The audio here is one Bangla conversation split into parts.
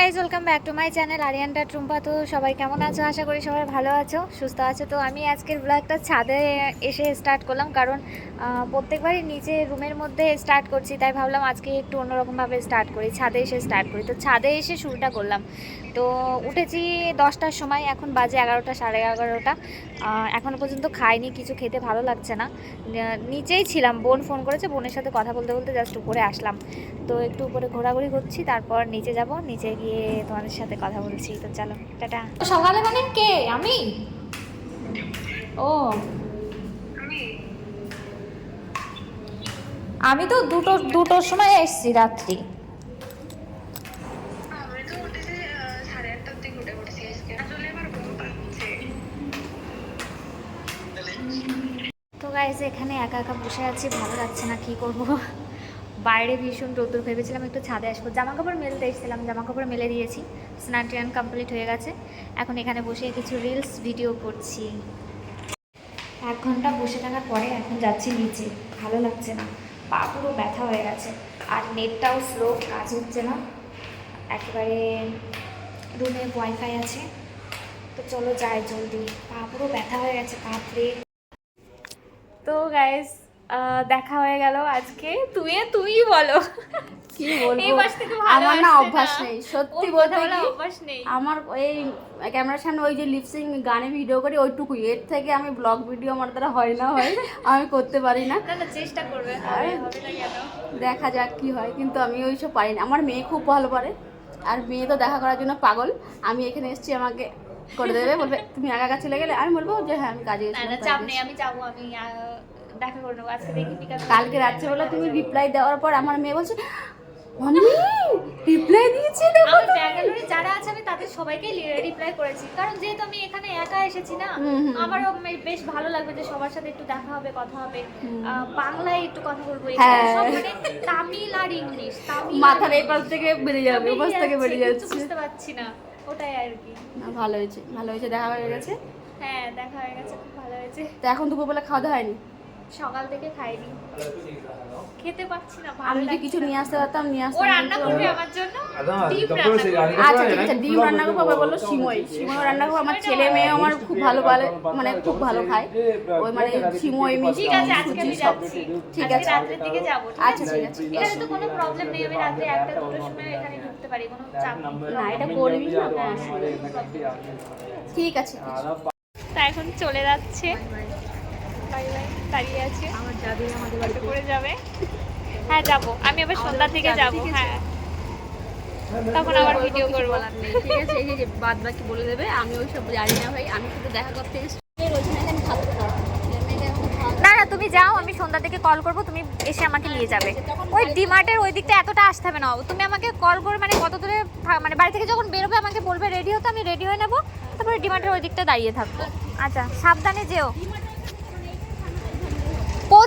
Guys welcome back to my channel Arianta Trumpa তো সবাই কেমন আছো? আশা করি সবাই ভালো আছো, সুস্থ আছো। তো আমি আজকের ব্লগটা ছাদে এসে স্টার্ট করলাম, কারণ প্রত্যেকবারই নিচে রুমের মধ্যে স্টার্ট করছি, তাই ভাবলাম আজকে একটু অন্যরকমভাবে স্টার্ট করি, ছাদে এসে স্টার্ট করি। তো ছাদে এসে শুরুটা করলাম। তো উঠেছি দশটার সময় এখন বাজে এগারোটা সাড়ে এগারোটা। আহ, এখনও পর্যন্ত খাইনি কিছু খেতে ভালো লাগছে না। নিচেই ছিলাম বোন ফোন করেছে বোনের সাথে কথা বলতে বলতে জাস্ট উপরে আসলাম। তো একটু উপরে ঘোরাঘুরি করছি তারপর নিচে যাব নিচে গিয়ে তোমাদের সাথে কথা বলছি। তো চলো টাটা। সকালে মানে কে? আমি? ও। আমি তো দুটো দুটোর সময় এসেছি রাত্রি। তো গাইজ এখানে একা একা বসে আছি, ভালো লাগছে না, কি করব? বাইরে ভীষণ রোদ্দুর, ভেবেছিলাম একটু ছাদে আসব। জামা কাপড় মেলতে এসেছিলাম জামা কাপড় মেলে দিয়েছি, স্নান টান কমপ্লিট হয়ে গেছে। এখন এখানে বসে কিছু রিলস ভিডিও করছি। এক ঘণ্টা বসে থাকার পরে এখন যাচ্ছি নিচে, ভালো লাগছে না, পা পুরো ব্যথা হয়ে গেছে, আর নেটটাও স্লো কাজ হচ্ছে না। একেবারে রুমে ওয়াইফাই আছে। তো চলো যাই জলদি, পা পুরো ব্যথা হয়ে গেছে কাঁপড়ে তো গাইস দেখা হয়ে গেল আজকে। তুমি তুমি বলো। কি এই বলব থেকে আমার না অভ্যাস নেই সত্যি বলতে অভ্যাস নেই। আমার এই ক্যামেরার সামনে ওই যে লিপসিং গানে ভিডিও করি ওইটুকুই। এর থেকে আমি ব্লগ ভিডিও আমার দ্বারা হয় না হয় আমি করতে পারি না। চেষ্টা করবে। দেখা যাক কি হয় কিন্তু আমি ওইসব পারি না। আমার মেয়ে খুব ভালো পারে। আর মেয়ে তো দেখা করার জন্য পাগল। আমি এখানে এসেছি আমাকে করে দেবে বলবে তুমি একা একা চলে গেলে? আমি বলব যে হ্যাঁ আমি কাজে না চাপ নেই আমি যাব আমি দেখা করে নেব। আজকে দেখি কালকে রাত্রেবেলা তুমি রিপ্লাই দেওয়ার পর আমার মেয়ে বলছে মাম্মি রিপ্লাই দিয়েছি দেখো আমার ব্যাঙ্গালোরে যারা আছে আমি তাদের সবাইকে রিপ্লাই করেছি। কারণ যেহেতু আমি এখানে একা এসেছি না। আমারও বেশ ভালো লাগবে যে সবার সাথে একটু দেখা হবে কথা হবে। বাংলায় একটু কথা বলব হ্যাঁ। মানে তামিল আর ইংলিশ তামিল মাথার এই পাশ থেকে বেরিয়ে যাবে ওপাশ থেকে বেরিয়ে যাচ্ছে। বুঝতে পারছি না। ওটাই আর কি। না, ভালো হয়েছে ভালো হয়েছে দেখা হয়ে গেছে? হ্যাঁ দেখা হয়ে গেছে খুব ভালো হয়েছে। তো এখন দুপুরবেলা খাওয়া দাওয়া হয়নি? সকাল থেকে খাইনি। খেতে পাচ্ছি না ভালো আমি যদি কিছু নিয়ে আসতে পারতাম? নিয়ে ও রান্না কিন্তু- করবে আমার জন্য? ডিম রান্না করবে। রান্না- আচ্ছা ঠিক আছে ডিম রান্না করব আবার বলল সিমই। সিমই রান্না করব আমার ছেলে মেয়ে আমার খুব ভালো ভালো মানে খুব ভালো খায়। ওই মানে সিমই মিষ্টি ঠিক আছে আজকে আমি যাচ্ছি ঠিক আছে। রাত্রের দিকে যাব ঠিক আচ্ছা, ঠিক আছে। এখানে তো কোনো প্রবলেম নেই আমি রাত্রে একটা দুটোর সময় এখানে ঢুকতে পারি কোনো চাপ না এটা করবি না ঠিক আছে। তা এখন চলে যাচ্ছে। দাঁড়িয়ে আছে। আমার যাবে আমাদের অটো করে যাবে। হ্যাঁ যাব। আমি আবার সন্ধ্যার দিকে যাব হ্যাঁ। তখন আবার ভিডিও করব। ঠিক আছে? এই যে বাদ বাকি বলে দেবে আমি ওই সব জানি না ভাই। আমি শুধু দেখা করতে না না তুমি যাও আমি সন্ধ্যা থেকে কল করব তুমি এসে আমাকে নিয়ে যাবে। ওই ডিমার্টের ওই দিকটা এতটা আসতে হবে না। তুমি আমাকে কল করে মানে কত দূরে মানে বাড়ি থেকে যখন বেরোবে আমাকে বলবে রেডি হতে আমি রেডি হয়ে নেব। তারপরে ডিমার্টের ওই দিকটা দাঁড়িয়ে থাকব। আচ্ছা সাবধানে যেও।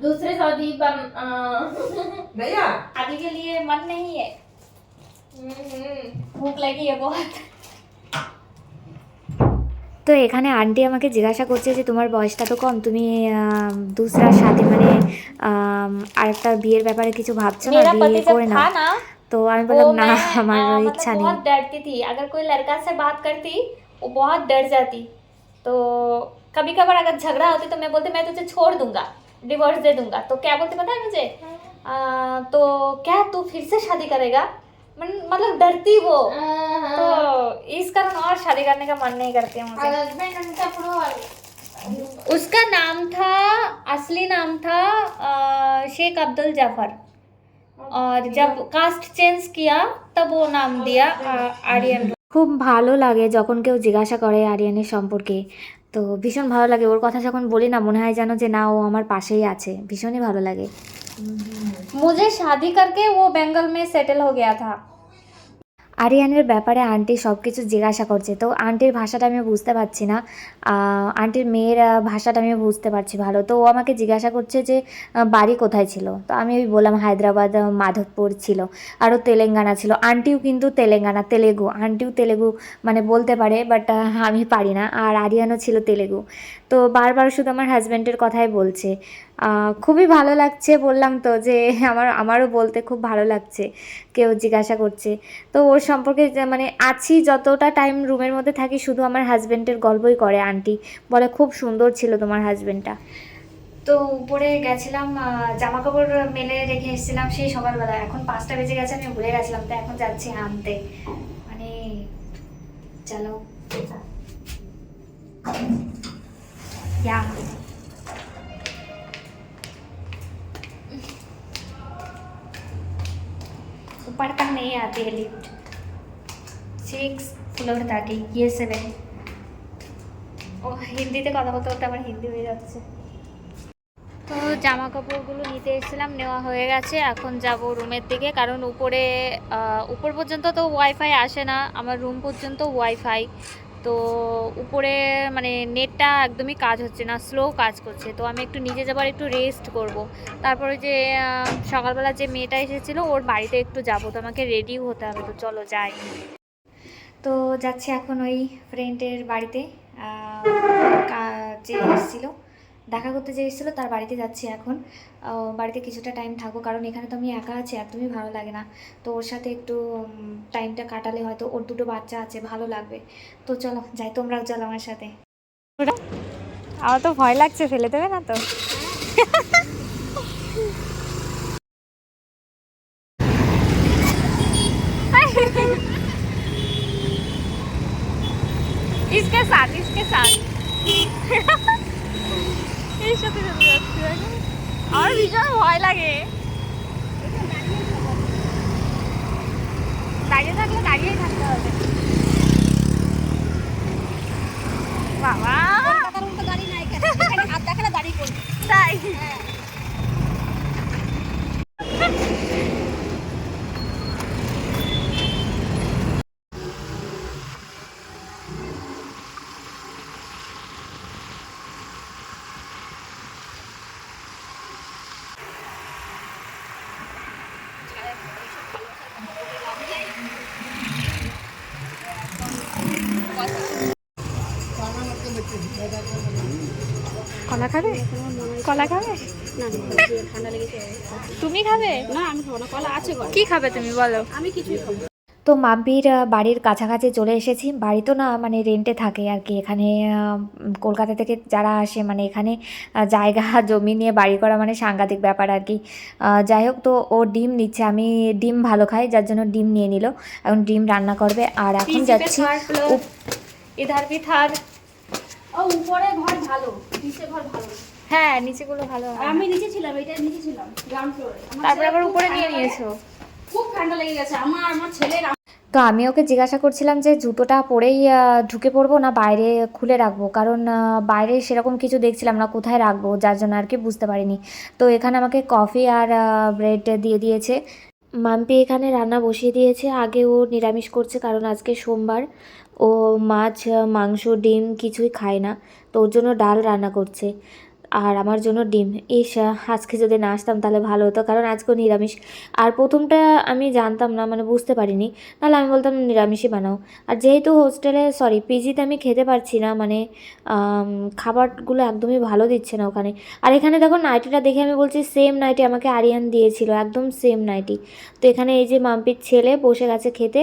दूसरे शादी पर भैया शादी के लिए मन नहीं है भूख लगी है बहुत তো এখানে আন্টি আমাকে জিজ্ঞাসা করছে যে তোমার বয়সটা তো কম তুমি দুসরা সাথে মানে আরেকটা বিয়ের ব্যাপারে কিছু ভাবছ না বিয়ে করে না তো আমি বললাম না আমার ইচ্ছা নেই बहुत डरती थी अगर कोई लड़का से बात करती वो बहुत डर जाती तो कभी कभार अगर झगड़ा होती तो मैं बोलती मैं तुझे छोड़ दूंगा डिवोर्स दे दूंगा तो क्या बोलती पता है मुझे अ, तो क्या तू फिर से शादी करेगा मन- मतलब डरती वो तो इस कारण और शादी करने का मन नहीं करती मुझे उसका नाम था असली नाम था अ, शेख अब्दुल जाफर और जब कास्ट चेंज किया तब वो नाम दिया अ, आर्यन খুব ভালো লাগে যখন কেউ জিজ্ঞাসা করে আরিয়ানের সম্পর্কে তো ভীষণ ভালো লাগে ওর কথা যখন বলি না মনে হয় যেন যে না ও আমার পাশেই আছে ভীষণই ভালো লাগে मुझे शादी करके वो बंगाल में सेटल हो गया था আরিয়ানের ব্যাপারে আন্টি সব কিছু জিজ্ঞাসা করছে। তো আন্টির ভাষাটা আমি বুঝতে পারছি না। আন্টির মেয়ের ভাষাটা আমি বুঝতে পারছি ভালো। তো ও আমাকে জিজ্ঞাসা করছে যে বাড়ি কোথায় ছিল? তো আমি ওই বললাম হায়দ্রাবাদ মাধবপুর ছিল। আরও তেলেঙ্গানা ছিল। আন্টিও কিন্তু তেলেঙ্গানা, তেলেগু। আন্টিও তেলেগু মানে বলতে পারে বাট আমি পারি না। আর আরিয়ানও ছিল তেলেগু। তো বারবার শুধু আমার হাজব্যান্ডের কথাই বলছে। খুবই ভালো লাগছে, বললাম তো যে আমার, আমারও বলতে খুব ভালো লাগছে, কেউ জিজ্ঞাসা করছে। তো ওর সম্পর্কে মানে আছি যতটা টাইম রুমের মধ্যে থাকি, শুধু আমার হাজব্যান্ডের গল্পই করে আন্টি বলে খুব সুন্দর ছিল তোমার হাজব্যান্ডটা তো উপরে গেছিলাম জামা কাপড় মেলে রেখে এসেছিলাম সেই সকালবেলা। এখন পাঁচটা বেজে গেছে, আমি ভুলে গেছিলাম তো এখন যাচ্ছি আনতে মানে চলো। ऊपर तक नहीं आती है लिफ्ट सिक्स फ्लोर तक ही ये सेवन ও হিন্দিতে কথা বলতে বলতে আমার হিন্দি হয়ে যাচ্ছে তো জামা কাপড়গুলো নিতে এসেছিলাম নেওয়া হয়ে গেছে এখন যাব রুমের দিকে কারণ উপরে আহ, উপর পর্যন্ত তো ওয়াইফাই আসে না আমার রুম পর্যন্ত ওয়াইফাই তো উপরে মানে নেটটা একদমই কাজ হচ্ছে না স্লো কাজ করছে। তো আমি একটু নিজে যাবার একটু রেস্ট করব। তারপরে যে সকালবেলা যে মেয়েটা এসেছিল, ওর বাড়িতে একটু যাব। তো আমাকে রেডিও হতে হবে। তো চলো যাই। তো যাচ্ছি এখন ওই ফ্রেন্ডের বাড়িতে যে এসেছিল। দেখা করতে যে এসেছিলো তার বাড়িতে যাচ্ছি এখন আহ, বাড়িতে কিছুটা টাইম থাকবো কারণ এখানে তো আমি একা আছি একদমই ভালো লাগে না তো ওর সাথে একটু টাইমটা কাটালে হয়তো ওর দুটো বাচ্চা আছে ভালো লাগবে তো চলো যাই তোমরাও চলো আমার সাথে আমার তো ভয় লাগছে ফেলে দেবে না তো इसके साथ इसके साथ আমার ভীষণ ভয় লাগে। দাঁড়িয়ে থাকলে দাঁড়িয়েই থাকতে হবে বাবা। তাই। কলা খাবে? কলা খাবে? তুমি খাবে? না আমি খাব না কলা আছে কি খাবে তুমি বলো। আমি কিছুই খাব তো মাব্বির বাড়ির কাছাকাছি চলে এসেছি। বাড়ি তো না মানে রেন্টে থাকে আর কি। এখানে কলকাতা থেকে যারা আসে মানে এখানে জায়গা জমি নিয়ে বাড়ি করা মানে সাংঘাতিক ব্যাপার আর কি। যাই হোক তো ও ডিম নিচ্ছে। আমি ডিম ভালো খাই যার জন্য ডিম নিয়ে নিল। এখন ডিম রান্না করবে। আর এখন যাচ্ছি ও উপরে ঘর ভালো নিচে ঘর ভালো। হ্যাঁ নিচেগুলো ভালো। আমি নিচে ছিলাম এটা নিচে ছিলাম গ্রাউন্ড ফ্লোরে তারপরে আবার উপরে নিয়ে নিয়েছো? খুব ঠান্ডা লেগে গেছে। আমার আমার ছেলের তো আমি ওকে জিজ্ঞাসা করছিলাম যে জুতোটা পরেই ঢুকে পড়ব না বাইরে খুলে রাখব? কারণ বাইরে সেরকম কিছু দেখছিলাম না কোথায় রাখব যার জন্য আর কি বুঝতে পারিনি। তো এখানে আমাকে কফি আর ব্রেড দিয়ে দিয়েছে। মাম্পি এখানে রান্না বসিয়ে দিয়েছে। আগে ও নিরামিষ করছে কারণ আজকে সোমবার। ও মাছ মাংস ডিম কিছুই খায় না। তো ওর জন্য ডাল রান্না করছে। আর আমার জন্য ডিম। ইস, আজকে যদি না আসতাম তাহলে ভালো হতো, কারণ আজকেও নিরামিষ। আর প্রথমটা আমি জানতাম না মানে বুঝতে পারিনি। নাহলে আমি বলতাম, নিরামিষই বানাও। আর যেহেতু হোস্টেলে, সরি, পিজিতে আমি খেতে পারছি না মানে খাবারগুলো একদমই ভালো দিচ্ছে না ওখানে। আর এখানে দেখো নাইটিটা দেখে আমি বলছি, সেম নাইটি আমাকে আরিয়ান দিয়েছিল, একদম সেম নাইটি। তো এখানে এই যে মাম্পির ছেলে বসে গেছে খেতে,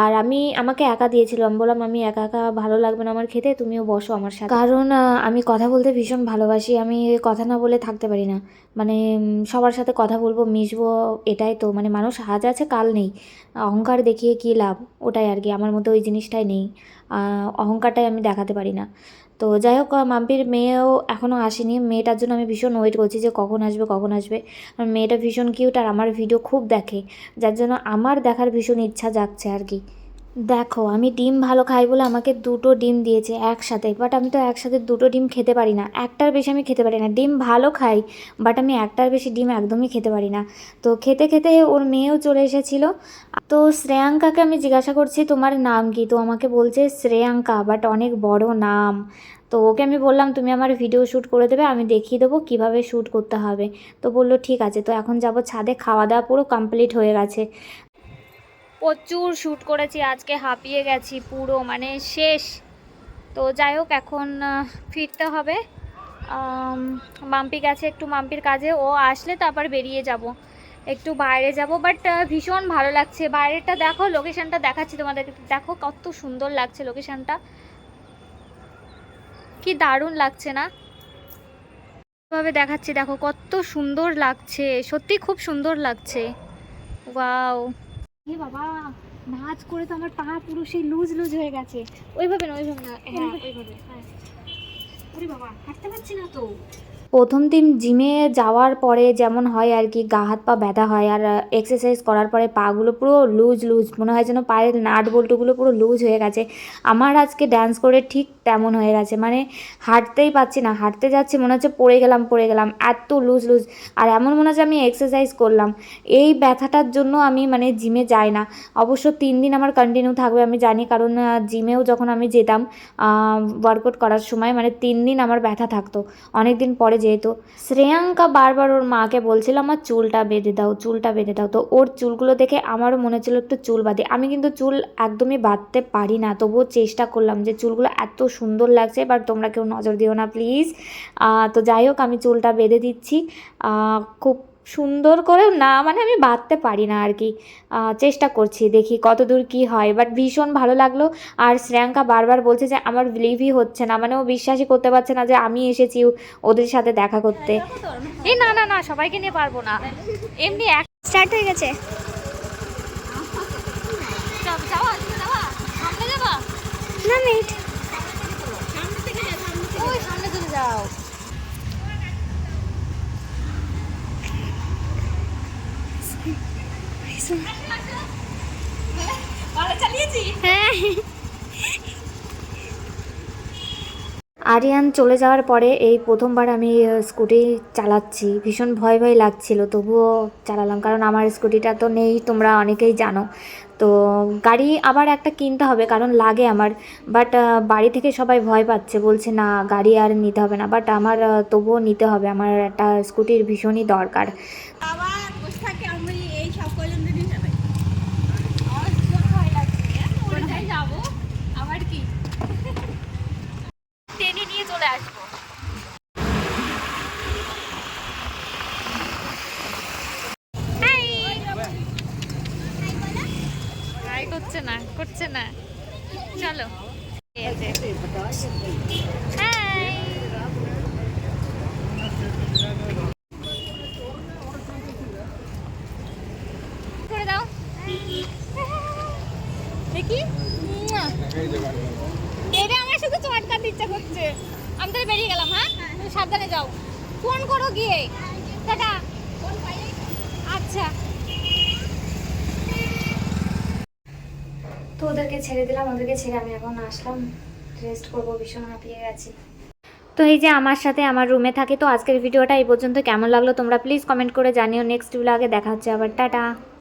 আর আমি, আমাকে একা দিয়েছিল। আমি বললাম, আমি একা একা ভালো লাগবে না আমার খেতে, তুমিও বসো আমার সাথে। কারণ আমি কথা বলতে ভীষণ ভালোবাসি আমি কথা না বলে থাকতে পারি না। মানে সবার সাথে কথা বলব, মিশবো, এটাই তো। মানে মানুষ আজ আছে, কাল নেই। অহংকার দেখিয়ে কী লাভ? ওটাই আর কি। আমার মধ্যে ওই জিনিসটাই নেই। অহংকারটাই আমি দেখাতে পারি না। তো, যাই হোক মাম্পির মেয়েও এখনও আসেনি। মেয়েটার জন্য আমি ভীষণ ওয়েট করছি যে কখন আসবে কখন আসবে। মেয়েটা ভীষণ কিউট আর আমার ভিডিও খুব দেখে। যার জন্য আমার দেখার ভীষণ ইচ্ছা জাগছে আর কি। দেখো, আমি ডিম ভালো খাই বলে আমাকে দুটো ডিম দিয়েছে একসাথে বাট আমি তো একসাথে দুটো ডিম খেতে পারি না। একটার বেশি আমি খেতে পারি না। ডিম ভালো খাই বাট আমি একটার বেশি ডিম একদমই খেতে পারি না। তো খেতে খেতে ওর মেয়েও চলে এসেছিল। তো শ্রেয়াঙ্কাকে আমি জিজ্ঞাসা করছি, তোমার নাম কি? তো আমাকে বলছে, শ্রেয়াঙ্কা বাট অনেক বড় নাম। তো ওকে আমি বললাম, তুমি আমার ভিডিও শ্যুট করে দেবে, আমি দেখিয়ে দেবো কীভাবে শ্যুট করতে হবে। তো বলল, ঠিক আছে। তো এখন যাব ছাদে, খাওয়া দাওয়া পুরো কমপ্লিট হয়ে গেছে। প্রচুর শ্যুট করেছি, আজকে হাঁপিয়ে গেছি পুরো মানে শেষ। তো যাই হোক, এখন ফিরতে হবে। মাম্পি গেছে একটু মাম্পির কাজে, ও আসলে তারপর বেরিয়ে যাব। একটু বাইরে যাব বাট ভীষণ ভালো লাগছে। বাইরেটা দেখো লোকেশানটা দেখাচ্ছি তোমাদেরকে। দেখো কত সুন্দর লাগছে লোকেশনটা কি দারুণ লাগছে না? ভাবে দেখাচ্ছি, দেখো কত সুন্দর লাগছে। সত্যি খুব সুন্দর লাগছে। ওয়াও। বাবা নাচ করে তো আমার পা পুরো সেই লুজ লুজ হয়ে গেছে। ওইভাবে না ওইভাবে না। হ্যাঁ ওইভাবে হ্যাঁ। ওরে বাবা হাঁটতে পারছি না তো। প্রথম দিন জিমে যাওয়ার পরে যেমন হয় আর কি, গা হাত পা ব্যথা হয় আর এক্সারসাইজ করার পরে পাগুলো পুরো লুজ লুজ মনে হয় যেন পায়ের নাট বল্টুগুলো পুরো লুজ হয়ে গেছে। আমার আজকে ড্যান্স করে ঠিক তেমন হয়ে গেছে মানে হাঁটতেই পাচ্ছি না, হাঁটতে যাচ্ছি মনে হচ্ছে পড়ে গেলাম পড়ে গেলাম, এত লুজ লুজ আর এমন মনে হচ্ছে আমি এক্সারসাইজ করলাম। এই ব্যথাটার জন্য আমি মানে জিমে যাই না, অবশ্য তিন দিন আমার কন্টিনিউ থাকবে আমি জানি, কারণ জিমেও যখন আমি যেতাম ওয়ার্কআউট করার সময় মানে তিন দিন আমার ব্যথা থাকতো। অনেক দিন পরে যেহেতু। শ্রেয়াঙ্কা বারবার ওর মাকে বলছিল, আমার চুলটা বেঁধে দাও, চুলটা বেঁধে দাও। তো ওর চুলগুলো দেখে আমারও মনে হচ্ছিল একটু চুল বাঁধে। আমি কিন্তু চুল একদমই বাঁধতে পারি না, তবুও চেষ্টা করলাম যে চুলগুলো এত সুন্দর লাগছে, বাট তোমরা কেউ নজর দিও না, প্লিজ। তো যাই হোক, আমি চুলটা বেঁধে দিচ্ছি। খুব সুন্দর করে না মানে আমি বাঁধতে পারি না আর কি। চেষ্টা করছি দেখি কত দূর কী হয়। বাট ভীষণ ভালো লাগল। আর শ্রেয়াঙ্কা বারবার বলছে যে আমার বিলিভই হচ্ছে না। মানে ও বিশ্বাসই করতে পারছে না যে আমি এসেছি ওদের সাথে দেখা করতে। এই না না না সবাইকে নিয়ে পারব না। এমনি এক স্টার্ট হয়ে গেছে। না মিট ওই সামনে চলে যাও হ্যাঁ আরিয়ান চলে যাওয়ার পরে এই প্রথমবার আমি স্কুটি চালাচ্ছি। ভীষণ ভয় ভয় লাগছিল, তবুও চালালাম। কারণ আমার স্কুটিটা তো নেই, তোমরা অনেকেই জানো। তো গাড়ি আবার একটা কিনতে হবে, কারণ লাগে আমার। বাট বাড়ি থেকে সবাই ভয় পাচ্ছে, বলছে না, গাড়ি আর নিতে হবে না। বাট আমার তবুও নিতে হবে। আমার একটা স্কুটির ভীষণই দরকার। বসে থাকে আমি এই সব কয়জন দিনই যাবে যাব আবার কি টেনে নিয়ে চলে আসব। করছে না করছে না। চলো! করে দাও। দেখি। এটা আমার শুধু চটকাতে ইচ্ছা করছে। আমি তাহলে বেরিয়ে গেলাম হ্যাঁ? তুমি সাবধানে যাও। ফোন করো গিয়ে। টাটা। আচ্ছা। তো ওদেরকে ছেড়ে দিলাম ওদেরকে ছেড়ে আমি এখন আসলাম। রেস্ট করব ভীষণ হাঁপিয়ে গেছি। তো এই যে আমার সাথে আমার রুমে থাকে তো আজকের ভিডিওটা এই পর্যন্ত। কেমন লাগল তোমরা প্লিজ কমেন্ট করে জানিও। নেক্সট ব্লগে দেখা হচ্ছে আবার। টাটা।